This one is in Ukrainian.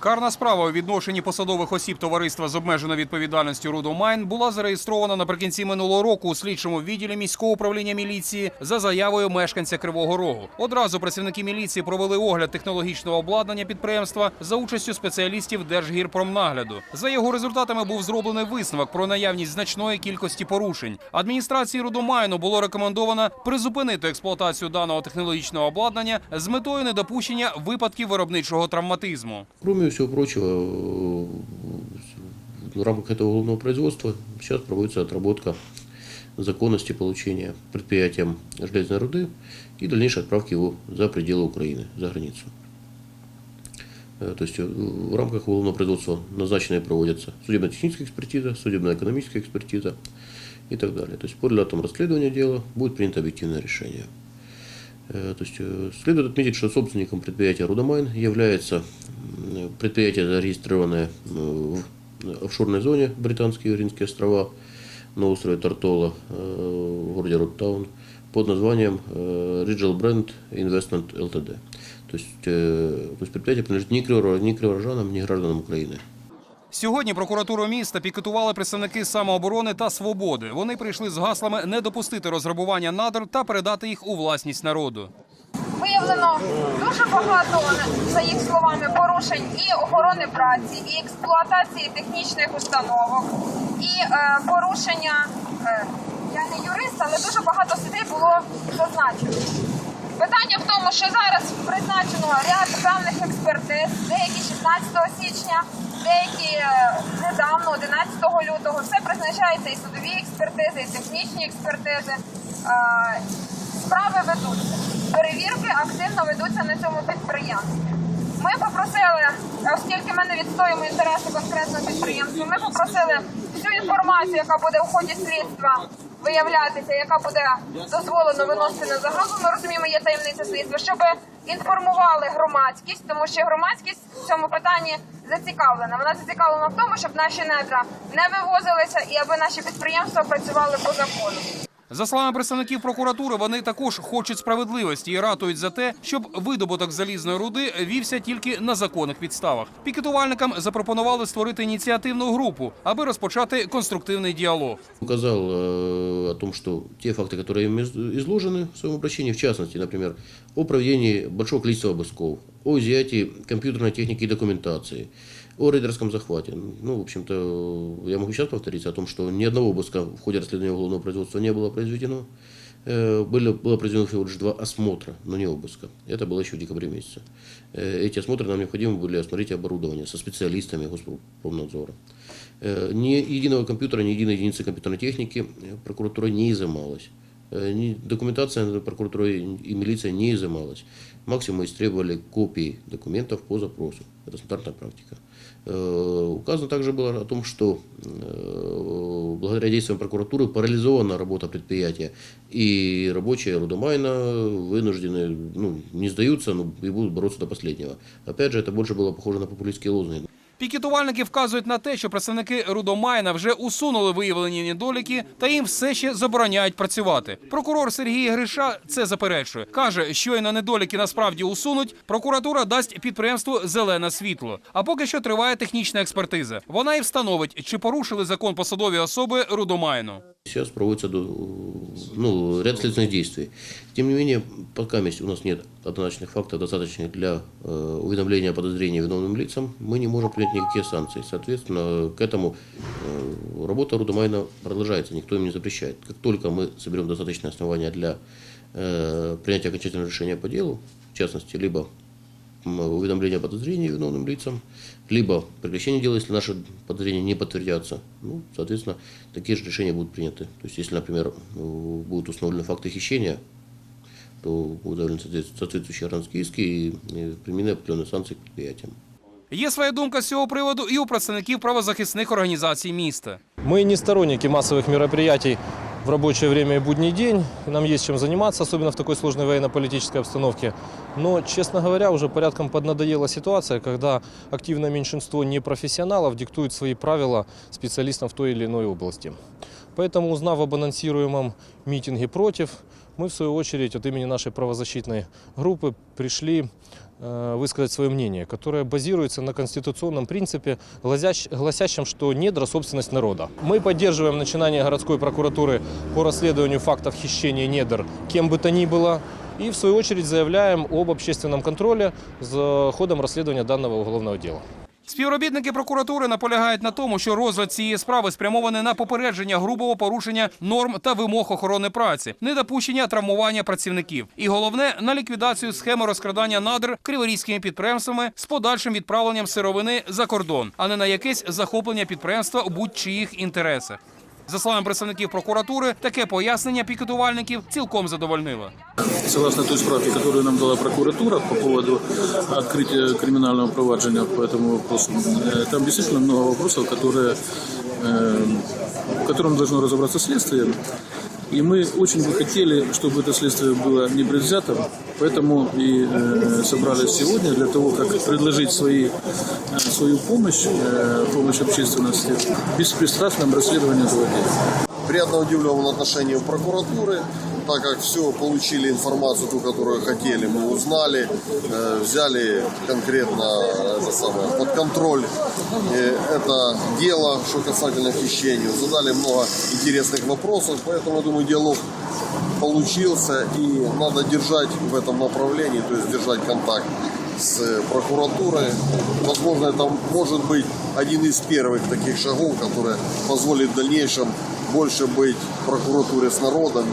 Карна справа у відношенні посадових осіб товариства з обмеженою відповідальністю Рудомайн була зареєстрована наприкінці минулого року у слідчому відділі міського управління міліції за заявою мешканця Кривого Рогу. Одразу працівники міліції провели огляд технологічного обладнання підприємства за участю спеціалістів Держгірпромнагляду. За його результатами був зроблений висновок про наявність значної кількості порушень. Адміністрації Рудомайну було рекомендовано призупинити експлуатацію даного технологічного обладнання з метою недопущення випадків виробничого травматизму. Кроме всего прочего, э, в рамках этого уголовного производства сейчас проводится отработка законности получения предприятием железной руды и дальнейшей отправки его за пределы Украины, за границу. Э, То есть э, в рамках уголовного производства назначенные проводятся судебно-техническая экспертиза, судебно-экономическая экспертиза и так далее. То есть по результатам расследования дела будет принято объективное решение. Э, То есть э, следует отметить, что собственником предприятия «Рудомайн» является м, предприятие, зарегистрированное э, в офшорной зоне Британские Иринские острова на острове Тартола э, в городе Роттаун под названием э, Regional Brand Investment Ltd. То есть, э, то есть предприятие принадлежит ни криворо- ни криворожанам, ни гражданам Украины. Сьогодні прокуратуру міста пікетували представники самооборони та свободи. Вони прийшли з гаслами не допустити розграбування надр та передати їх у власність народу. Виявлено дуже багато, за їх словами, порушень і охорони праці, і експлуатації технічних установок, і е, порушення. Е, я не юрист, але дуже багато статей було зазначено. Питання в тому, що зараз призначено ряд певних експертиз, деякі 16 січня, деякі е, недавно, 11 лютого. Все призначається і судові експертизи, і технічні експертизи. Е, Справи ведуться. Перевірки активно ведуться на цьому підприємстві. Ми попросили, оскільки ми не відстоюємо інтереси конкретного підприємства, ми попросили всю інформацію, яка буде у ході слідства виявлятися, яка буде дозволено виносити на загал. Ми розуміємо, є таємниця слідства, щоб інформували громадськість, тому що громадськість в цьому питанні зацікавлена. Вона зацікавлена в тому, щоб наші недра не вивозилися і аби наші підприємства працювали по закону. За словами представників прокуратури, вони також хочуть справедливості і ратують за те, щоб видобуток залізної руди вівся тільки на законних підставах. Пікетувальникам запропонували створити ініціативну групу, аби розпочати конструктивний діалог. Указал э, о том, что те факты, которые им из- изложены в своем обращении, в частности, например, о проведении большого количества обысков, о изъятии компьютерной техники и документации, о рейдерском захвате. Ну, в общем-то, я могу сейчас повториться о том, что ни одного обыска в ходе расследования уголовного производства не было произведено. Э, Были, было произведено всего лишь два осмотра, но не обыска. Это было еще в декабре месяце. Э, Эти осмотры нам необходимо были осмотреть оборудование со специалистами Госпромнадзора. Э, Ни единого компьютера, ни единой единицы компьютерной техники э, прокуратура не изымалась. Э, Документация прокуратуры и милиция не изымалась. Максимум истребовали копии документов по запросу. Это стандартная практика. Э, Указано также было о том, что э, благодаря действиям прокуратуры парализована работа предприятия, и рабочие Рудомайна вынуждены, ну, не сдаются, но и будут бороться до последнего. Опять же, это больше было похоже на популистские лозунги. Пікетувальники вказують на те, що представники Рудомайна вже усунули виявлені недоліки та їм все ще забороняють працювати. Прокурор Сергій Гриша це заперечує. каже, щойно недоліки насправді усунуть. Прокуратура дасть підприємству зелене світло. А поки що триває технічна експертиза. Вона і встановить, чи порушили закон посадові особи Рудомайну. Сейчас проводится ну, ряд следственных действий. Тем не менее, пока у нас нет однозначных фактов, достаточных для э, уведомления о подозрении виновным лицам, мы не можем принять никакие санкции. Соответственно, к этому э, работа Рудомайна продолжается, никто им не запрещает. Как только мы соберем достаточные основания для э, принятия окончательного решения по делу, в частности, либо уведомление о подозрении виновным лицам, либо прекращение дела, если наши подозрения не подтвердятся. Ну, соответственно, такие же решения будут приняты. То есть, если, например, э, будут установлены факты хищения, то будут заявлены соответ- соответствующие иранские иски и э, применены определенные санкции к предприятиям. Є своя думка з цього приводу і у представників правозахисних організацій міста. Мы не сторонники массовых мероприятий в рабочее время и будний день. Нам есть чем заниматься, особенно в такой сложной военно-политической обстановке. Но, честно говоря, уже порядком поднадоела ситуация, когда активное меньшинство непрофессионалов диктует свои правила специалистам в той или иной области. Поэтому, узнав об анонсируемом митинге против, мы, в свою очередь, от имени нашей правозащитной группы пришли э, высказать свое мнение, которое базируется на конституционном принципе, гласящ- гласящем, что недра – собственность народа. Мы поддерживаем начинание городской прокуратуры по расследованию фактов хищения недр кем бы то ни было, и в свою очередь заявляем об общественном контроле за ходом расследования данного уголовного дела. Співробітники прокуратури наполягають на тому, що розгляд цієї справи спрямований на попередження грубого порушення норм та вимог охорони праці, недопущення травмування працівників. І головне на ліквідацію схеми розкрадання надр криворізькими підприємствами з подальшим відправленням сировини за кордон, а не на якесь захоплення підприємства у будь-чиїх інтересах. За словами представників прокуратури, таке пояснення пікетувальників цілком задовольнило. Согласно той справке, которую нам дала прокуратура по поводу открытия криминального проваджения по этому вопросу, э, там действительно много вопросов, которые, э, в котором должно разобраться следствие. И мы очень бы хотели, чтобы это следствие было непредвзятым, поэтому и э, собрались сегодня для того, как предложить свои, э, свою помощь, э, помощь общественности в беспристрастном расследовании этого дела. Приятно удивлен отношением прокуратуры, Так как все получили информацию, ту, которую хотели, мы узнали, э, взяли конкретно это самое, под контроль э, это дело, что касательно хищения, задали много интересных вопросов, поэтому, я думаю, диалог получился и надо держать в этом направлении, то есть держать контакт с прокуратурой. Возможно, это может быть один из первых таких шагов, который позволит в дальнейшем больше быть прокуратуре с народом.